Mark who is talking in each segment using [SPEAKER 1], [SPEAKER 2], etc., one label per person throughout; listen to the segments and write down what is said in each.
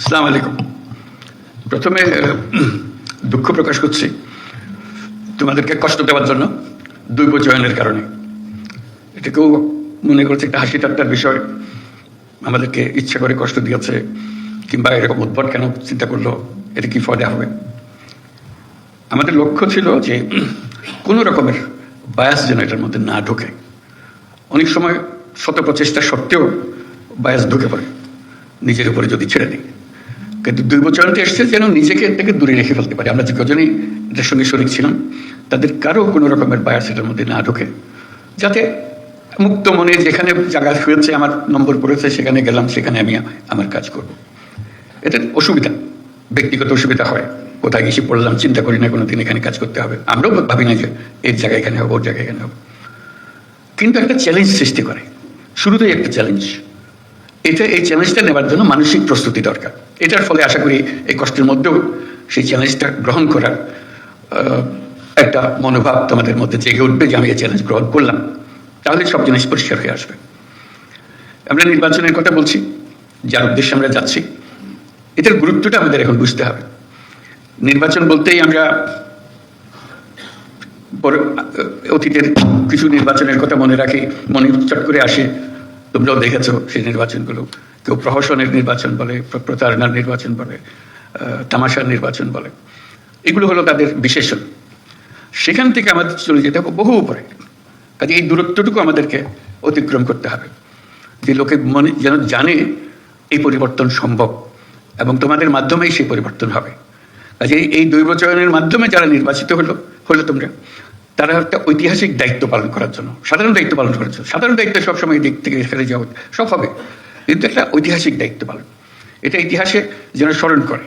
[SPEAKER 1] আসসালামু আলাইকুম। প্রথমে দুঃখ প্রকাশ করছি তোমাদেরকে কষ্ট দেওয়ার জন্য দৈব চয়নের কারণে। এটা কেউ মনে করছে একটা হাসি ঠাট্টার বিষয়। আমাদেরকে ইচ্ছা করে কষ্ট দিয়েছে, কিংবা এরকম উদ্ভট কেন চিন্তা করল, এটা কি ফলে হবে? আমাদের লক্ষ্য ছিল যে কোনো রকমের বায়াস যেন এটার মধ্যে না ঢোকে। অনেক সময় শত প্রচেষ্টা সত্ত্বেও বায়াস ঢুকে পড়ে। নিজের উপরে যদি ছেড়ে দিই। কিন্তু দুই এসছে যেন নিজেকে থেকে দূরে রেখে ফেলতে পারে। আমরা যে কজনই এটার সঙ্গে শরিক ছিলাম, তাদের কারও কোনো রকমের বায়াস এটার মধ্যে না ঢোকে। যাতে মুক্ত মনে যেখানে জায়গা হয়েছে, আমার নম্বর পড়েছে, সেখানে গেলাম, সেখানে আমি আমার কাজ করব। এটা অসুবিধা, ব্যক্তিগত অসুবিধা হয়। কোথায় গেছি পড়লাম, চিন্তা করি না কোনো দিন এখানে কাজ করতে হবে। আমরাও ভাবি না যে এর জায়গায় এখানে হবে, ওর জায়গায় এখানে হবে। কিন্তু একটা চ্যালেঞ্জ সৃষ্টি করে। শুরুতেই একটা চ্যালেঞ্জ এটা, এই চ্যালেঞ্জটা নেবার জন্য মানসিক প্রস্তুতি দরকার। এটার ফলে আশা করি এই কষ্টের মধ্যেও সেই চ্যালেঞ্জটা গ্রহণ করার একটা মনোভাব তোমাদের মধ্যে জেগে উঠবে যে আমি এই চ্যালেঞ্জ গ্রহণ করলাম। তাহলে সব জিনিস পরিষ্কার হয়ে আসবে। আমরা নির্বাচনের কথা বলছি, যার উদ্দেশ্যে আমরা যাচ্ছি, এটার গুরুত্বটা আমাদের এখন বুঝতে হবে। নির্বাচন বলতেই আমরা অতীতের কিছু নির্বাচনের কথা মনে রাখি, মনে চট করে আসে। তোমরাও দেখেছ সেই নির্বাচনগুলো। কেউ প্রহসনের নির্বাচন বলে প্রতারণার নির্বাচন বলে তামাশার নির্বাচন বলে। এগুলো হলো তাদের বিশেষণ। সেখান থেকে আমাদের চলে যেতে হবে বহু উপরে। কাজে এই দূরত্বটুকু আমাদেরকে অতিক্রম করতে হবে। যে লোকে মনে, যেন জানে এই পরিবর্তন সম্ভব এবং তোমাদের মাধ্যমেই সেই পরিবর্তন হবে। কাজে এই দৈবচয়নের মাধ্যমে যারা নির্বাচিত হলো হলো তোমরা, তারা একটা ঐতিহাসিক দায়িত্ব পালন করার জন্য, সাধারণ দায়িত্ব পালন করার জন্য। সাধারণ দায়িত্ব সবসময় দিক থেকে এখানে যাওয়া সব হবে। কিন্তু একটা ঐতিহাসিক দায়িত্ব পালন। এটা ইতিহাসে যেন স্মরণ করে।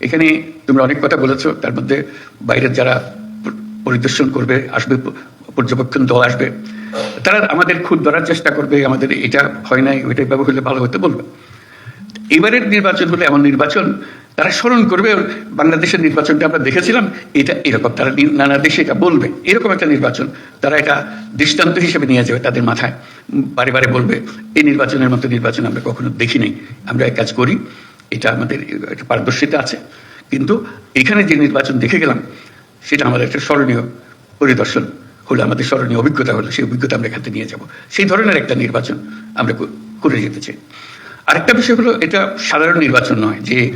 [SPEAKER 1] এখানে তোমরা অনেক কথা বলেছ, তার মধ্যে বাইরের যারা পরিদর্শন করবে, আসবে, পর্যবেক্ষণ দল আসবে, তারা আমাদের খুদ ধরার চেষ্টা করবে, আমাদের এটা হয় নাই ওইটা ব্যবহার হলে ভালো হতে বলবে। এবারের নির্বাচন হলে এমন নির্বাচন তারা স্মরণ করবে, বাংলাদেশের নির্বাচনটা আমরা দেখেছিলাম, এটা এরকম, তারা নানা দেশে এটা বলবে, এরকম একটা নির্বাচন, তারা এটা দৃষ্টান্ত হিসেবে নিয়ে যাবে তাদের মাথায়। বারে বারে বলবে, এই নির্বাচনের মতো নির্বাচন আমরা কখনো দেখি নাই। আমরা এক কাজ করি, এটা আমাদের একটা পারদর্শিতা আছে। কিন্তু এখানে যে নির্বাচন দেখে গেলাম, সেটা আমাদের একটা স্মরণীয় পরিদর্শন হলো, আমাদের স্মরণীয় অভিজ্ঞতা হলো, সেই অভিজ্ঞতা আমরা এখান থেকে নিয়ে যাব। সেই ধরনের একটা নির্বাচন আমরা করে যেতে চাই। আরেকটা বিষয় হলো, এটা সাধারণ নির্বাচন নয় যে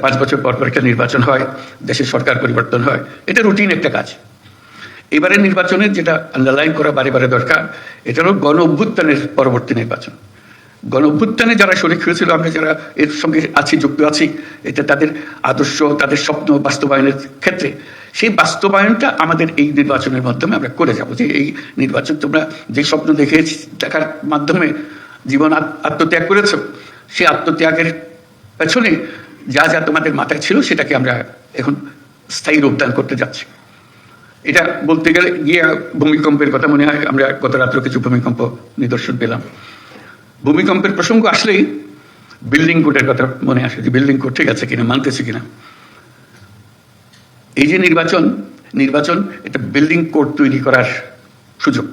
[SPEAKER 1] পাঁচ বছর পর পর একটা নির্বাচন হয়, দেশের সরকার পরিবর্তন হয়। এটা রুটিন একটা কাজ। এবারে নির্বাচনের যেটা আন্ডারলাইন করা বারে বারে দরকার, এটা হলো গণ অভ্যুত্থানের পরবর্তী নির্বাচন। গণ অভ্যুত্থানে যারা শরিক হয়েছিল, আমরা যারা এর সঙ্গে আছি, যুক্ত আছি, এটা তাদের আদর্শ, তাদের স্বপ্ন বাস্তবায়নের ক্ষেত্রে। সেই বাস্তবায়নটা আমাদের এই নির্বাচনের মাধ্যমে আমরা করে যাব যে, এই নির্বাচন তোমরা যে স্বপ্ন দেখে দেখার মাধ্যমে জীবন আত- আত্মত্যাগ করেছ সেই আত্মত্যাগের পেছনে যা যা তোমাদের মাথায় ছিল সেটাকে আমরা এখন স্থায়ী রূপদান করতে যাচ্ছি। এটা বলতে গেলে গিয়ে ভূমিকম্পের কথা মনে হয়, আমরা গত রাত্রে কিছু ভূমিকম্প নিদর্শন পেলাম। ভূমিকম্পের প্রসঙ্গ আসলেই বিল্ডিং কোডের কথা মনে আসে যে বিল্ডিং কোড ঠিক আছে কিনা, মানতেছে কিনা। এই যে নির্বাচন নির্বাচন, এটা বিল্ডিং কোড তৈরি করার সুযোগ।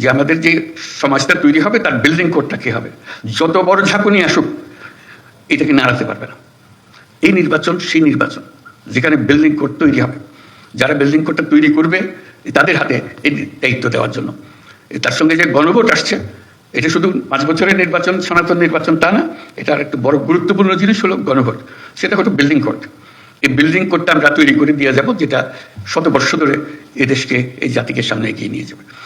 [SPEAKER 1] যে আমাদের যে সমাজটা তৈরি হবে, তার বিল্ডিং কোডটা কি হবে? যত বড় ঝাঁকুনি আসুক এটাকে নাড়াতে পারবে না? এই নির্বাচন, সেই নির্বাচন, যেখানে বিল্ডিং কোড তৈরি হবে। যারা বিল্ডিং কোডটা তৈরি করবে, তাদের হাতে এই দায়িত্ব দেওয়ার জন্য। তার সঙ্গে যে গণভোট আসছে, এটা শুধু পাঁচ বছরের নির্বাচন, সনাতন নির্বাচন তা না এটার একটা বড় গুরুত্বপূর্ণ জিনিস হলো গণভোট। সেটা হলো বিল্ডিং কোড এই বিল্ডিং কোডটা আমরা তৈরি করে দিয়ে যাব, যেটা শত বর্ষ ধরে এদেশকে এই জাতিকে সামনে এগিয়ে নিয়ে যাবে।